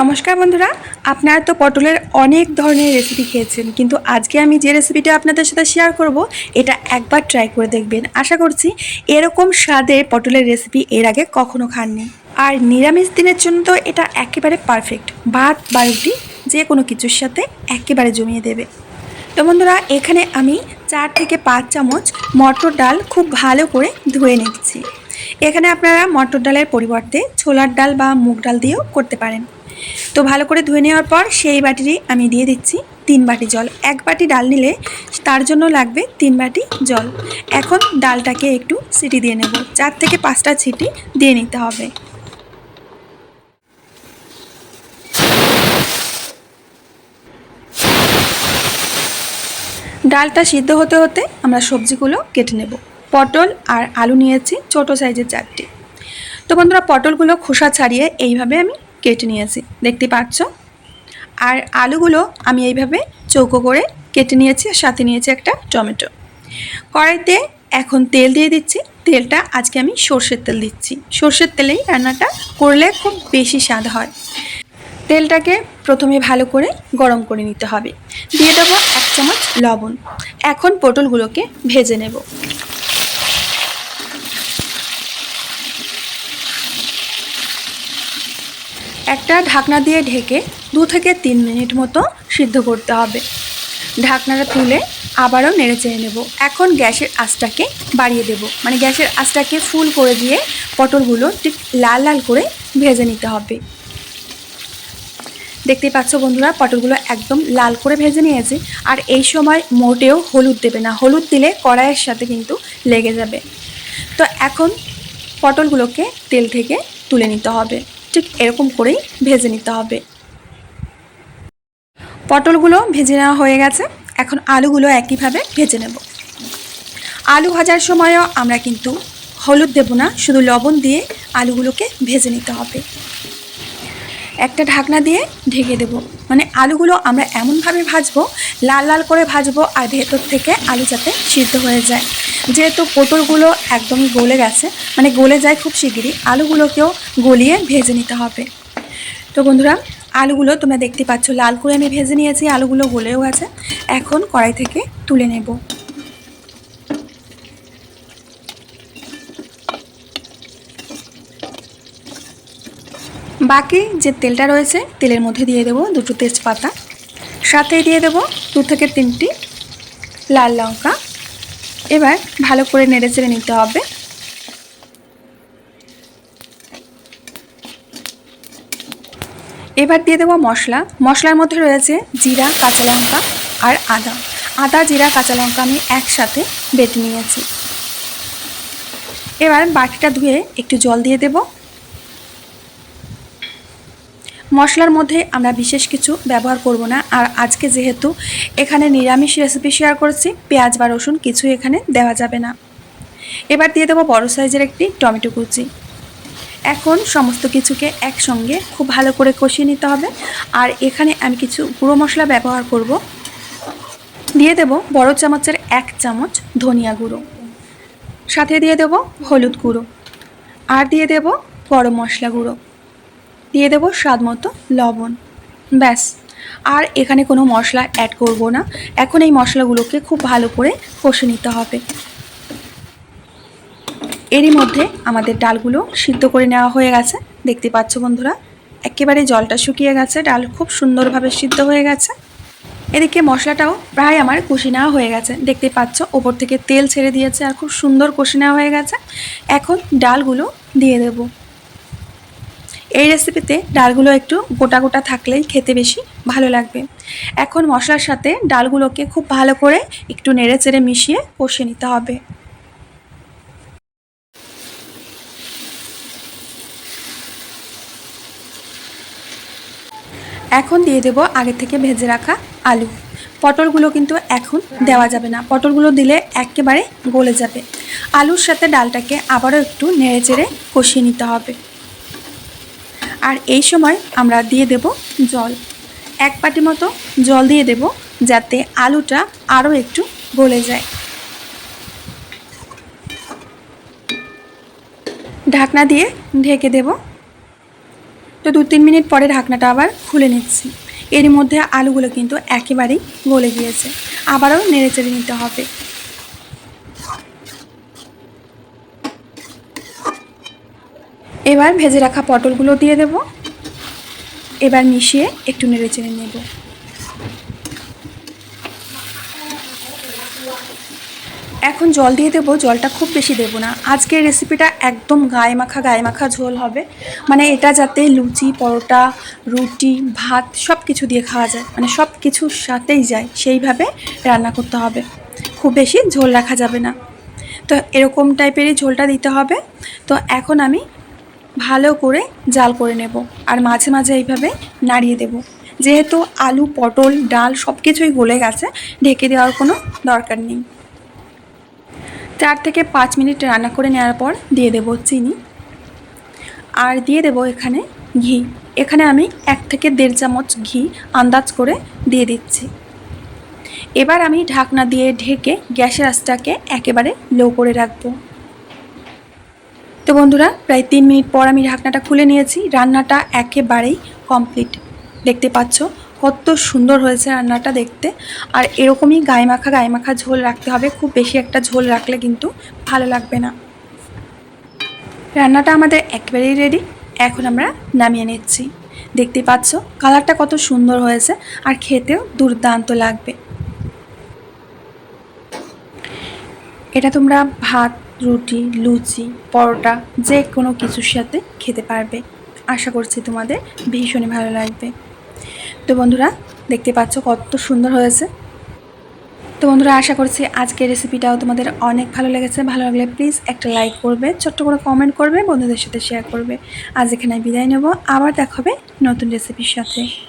নমস্কার বন্ধুরা, আপনারা তো পটলের অনেক ধরনের রেসিপি খেয়েছেন, কিন্তু আজকে আমি যে রেসিপিটা আপনাদের সাথে শেয়ার করব, এটা একবার ট্রাই করে দেখবেন। আশা করছি এরকম স্বাদে পটলের রেসিপি এর আগে কখনো খাননি। আর নিরামিষ দিনের জন্য তো এটা একেবারে পারফেক্ট ভাত বা রুটি যে কোনো কিছুর সাথে একেবারে জমিয়ে দেবে। তো বন্ধুরা, এখানে আমি চার থেকে পাঁচ চামচ মটর ডাল খুব ভালো করে ধুয়ে নিচ্ছি। এখানে আপনারা মটর ডালের পরিবর্তে ছোলার ডাল বা মুগ ডাল দিয়েও করতে পারেন। তো ভালো করে ধুয়ে নেওয়ার পর সেই বাটিরই আমি দিয়ে দিচ্ছি তিন বাটি জল। এক বাটি ডাল নিলে তার জন্য লাগবে তিন বাটি জল। এখন ডালটাকে একটু সিটি দিয়ে নেব। চার থেকে পাঁচটা সিটি দিয়ে নিতে হবে। ডালটা সিদ্ধ হতে হতে আমরা সবজিগুলো কেটে নেব। পটল আর আলু নিয়েছি ছোটো সাইজের চারটি। তো বন্ধুরা, পটলগুলো খোসা ছাড়িয়ে এইভাবে আমি কেটে নিয়েছি, দেখতে পাচ্ছ? আর আলুগুলো আমি এইভাবে চৌকো করে কেটে নিয়েছি আর সাথে নিয়েছি একটা টমেটো। কড়াইতে এখন তেল দিয়ে দিচ্ছি, তেলটা আজকে আমি সর্ষের তেল দিচ্ছি। সর্ষের তেলেই রান্নাটা করলে খুব বেশি স্বাদ হয়। তেলটাকে প্রথমে ভালো করে গরম করে নিতে হবে। দিয়ে দেবো এক চামচ লবণ। এখন পটলগুলোকে ভেজে নেব। একটা ঢাকনা দিয়ে ঢেকে দু থেকে তিন মিনিট মতো সিদ্ধ করতে হবে। ঢাকনাটা তুলে আবারও নেড়ে চেড়ে নেব। এখন গ্যাসের আঁচটাকে বাড়িয়ে দেব। মানে গ্যাসের আঁচটাকে ফুল করে দিয়ে পটলগুলো ঠিক লাল লাল করে ভেজে নিতে হবে। দেখতেই পাচ্ছ বন্ধুরা, পটলগুলো একদম লাল করে ভেজে নিয়েছি। আর এই সময় মোটেও হলুদ দেবে না। হলুদ দিলে কড়াইয়ের সাথে কিন্তু লেগে যাবে। তো এখন পটলগুলোকে তেল থেকে তুলে নিতে হবে। ঠিক এরকম করেই ভেজে নিতে হবে। পটলগুলো ভেজে নেওয়া হয়ে গেছে। এখন আলুগুলো একইভাবে ভেজে নেব। আলু ভাজার সময়ও আমরা কিন্তু হলুদ দেব না, শুধু লবণ দিয়ে আলুগুলোকে ভেজে নিতে হবে। একটা ঢাকনা দিয়ে ঢেকে দেব। মানে আলুগুলো আমরা এমনভাবে ভাজবো, লাল লাল করে ভাজবো, আর ভেতর থেকে আলু যাতে সিদ্ধ হয়ে যায়। যেহেতু পটলগুলো একদমই গলে গেছে মানে গলে যায় খুব শিগগিরই, আলুগুলোকেও গলিয়ে ভেজে নিতে হবে। তো বন্ধুরা, আলুগুলো তোমরা দেখতে পাচ্ছ, লাল করে আমি ভেজে নিয়েছি, আলুগুলো গলেও গেছে। এখন কড়াই থেকে তুলে নেব। বাকি যে তেলটা রয়েছে, তেলের মধ্যে দিয়ে দেবো দুটো তেজপাতা। সাথে দিয়ে দেবো দু থেকে তিনটি লাল লঙ্কা। এবার ভালো করে নেড়ে চেড়ে নিতে হবে। এবার দিয়ে দেবো মশলা। মশলার মধ্যে রয়েছে জিরা, কাঁচা লঙ্কা আর আদা। আদা, জিরা, কাঁচা লঙ্কা আমি একসাথে বেটে নিয়েছি। এবার বাটিটা ধুয়ে একটু জল দিয়ে দেবো। মশলার মধ্যে আমরা বিশেষ কিছু ব্যবহার করব না। আর আজকে যেহেতু এখানে নিরামিষ রেসিপি শেয়ার করছি, পেঁয়াজ বা রসুন কিছু এখানে দেওয়া যাবে না। এবার দিয়ে দেবো বড় সাইজের একটি টমেটো কুচি। এখন সমস্ত কিছুকে একসঙ্গে খুব ভালো করে কষিয়ে নিতে হবে। আর এখানে আমি কিছু গুঁড়ো মশলা ব্যবহার করব। দিয়ে দেব বড় চামচের এক চামচ ধনিয়া গুঁড়ো। সাথে দিয়ে দেব হলুদ গুঁড়ো। আর দিয়ে দেব গরম মশলা গুঁড়ো। দিয়ে দেবো স্বাদ মতো লবণ। ব্যাস, আর এখানে কোনো মশলা অ্যাড করব না। এখন এই মশলাগুলোকে খুব ভালো করে কষে নিতে হবে। এরই মধ্যে আমাদের ডালগুলো সিদ্ধ করে নেওয়া হয়ে গেছে। দেখতে পাচ্ছ বন্ধুরা, একেবারে জলটা শুকিয়ে গেছে। ডাল খুব সুন্দরভাবে সিদ্ধ হয়ে গেছে। এদিকে মশলাটাও প্রায় আমার কষি নেওয়া হয়ে গেছে। দেখতে পাচ্ছ, ওপর থেকে তেল ছেড়ে দিয়েছে আর খুব সুন্দর কষি নেওয়া হয়ে গেছে। এখন ডালগুলো দিয়ে দেবো। এই রেসিপিতে ডালগুলো একটু গোটা গোটা থাকলেই খেতে বেশি ভালো লাগবে। এখন মশলার সাথে ডালগুলোকে খুব ভালো করে একটু নেড়ে চেড়ে মিশিয়ে কষে নিতে হবে। এখন দিয়ে দেব আগে থেকে ভেজে রাখা আলু। পটলগুলো কিন্তু এখন দেওয়া যাবে না। পটলগুলো দিলে একেবারে গলে যাবে। আলুর সাথে ডালটাকে আবারও একটু নেড়ে চেড়ে কষিয়ে নিতে হবে। আর এই সময় আমরা দিয়ে দেব জল। এক পাটি মতো জল দিয়ে দেব যাতে আলুটা আরও একটু গলে যায়। ঢাকনা দিয়ে ঢেকে দেব। তো দু তিন মিনিট পরে ঢাকনাটা আবার খুলে নিচ্ছি। এর মধ্যে আলুগুলো কিন্তু একেবারেই গলে গিয়েছে। আবারও নেড়ে চেড়ে নিতে হবে। এবার ভেজে রাখা পটলগুলো দিয়ে দেব। এবার মিশিয়ে একটু নেড়ে চেড়ে নেব। এখন জল দিয়ে দেবো, জলটা খুব বেশি দেবো না। আজকের রেসিপিটা একদম গায়ে মাখা গায়ে মাখা ঝোল হবে। মানে এটা যাতে লুচি, পরোটা, রুটি, ভাত সব কিছু দিয়ে খাওয়া যায়। মানে সব কিছুর সাথেই যায়। সেইভাবে রান্না করতে হবে। খুব বেশি ঝোল রাখা যাবে না। তো এরকম টাইপেরই ঝোলটা দিতে হবে। তো এখন আমি ভালো করে জাল করে নেব আর মাঝে মাঝে এইভাবে নাড়িয়ে দেব। যেহেতু আলু, পটল, ডাল সব কিছুই গলে গেছে, ঢেকে দেওয়ার কোনো দরকার নেই। চার থেকে পাঁচ মিনিট রান্না করে নেওয়ার পর দিয়ে দেব চিনি। আর দিয়ে দেব এখানে ঘি। এখানে আমি এক থেকে দেড় চামচ ঘি আন্দাজ করে দিয়ে দিচ্ছি। এবার আমি ঢাকনা দিয়ে ঢেকে গ্যাসের আঁচটাকে একেবারে লো করে রাখব। তো বন্ধুরা, প্রায় তিন মিনিট পর আমি ঢাকনাটা খুলে নিয়েছি। রান্নাটা একেবারেই কমপ্লিট দেখতে পাচ্ছ কত সুন্দর হয়েছে রান্নাটা দেখতে। আর এরকমই গায়ে মাখা গায়ে মাখা ঝোল রাখতে হবে। খুব বেশি একটা ঝোল রাখলে কিন্তু ভালো লাগবে না। রান্নাটা আমাদের একেবারেই রেডি এখন আমরা নামিয়ে নিচ্ছি। দেখতে পাচ্ছ কালারটা কত সুন্দর হয়েছে আর খেতেও দুর্দান্ত লাগবে। এটা তোমরা ভাত রুটি, লুচি, পরোটা যে কোনো কিছুর সাথে খেতে পারবে। আশা করছি তোমাদের ভীষণই ভালো লাগবে। তো বন্ধুরা, দেখতে পাচ্ছ কত সুন্দর হয়েছে। তো বন্ধুরা, আশা করছি আজকের রেসিপিটাও তোমাদের অনেক ভালো লেগেছে। ভালো লাগলে প্লিজ একটা লাইক করবে, ছোট্ট করে কমেন্ট করবে, বন্ধুদের সাথে শেয়ার করবে। আজ এখানে বিদায় নেব। আবার দেখাবে নতুন রেসিপির সাথে।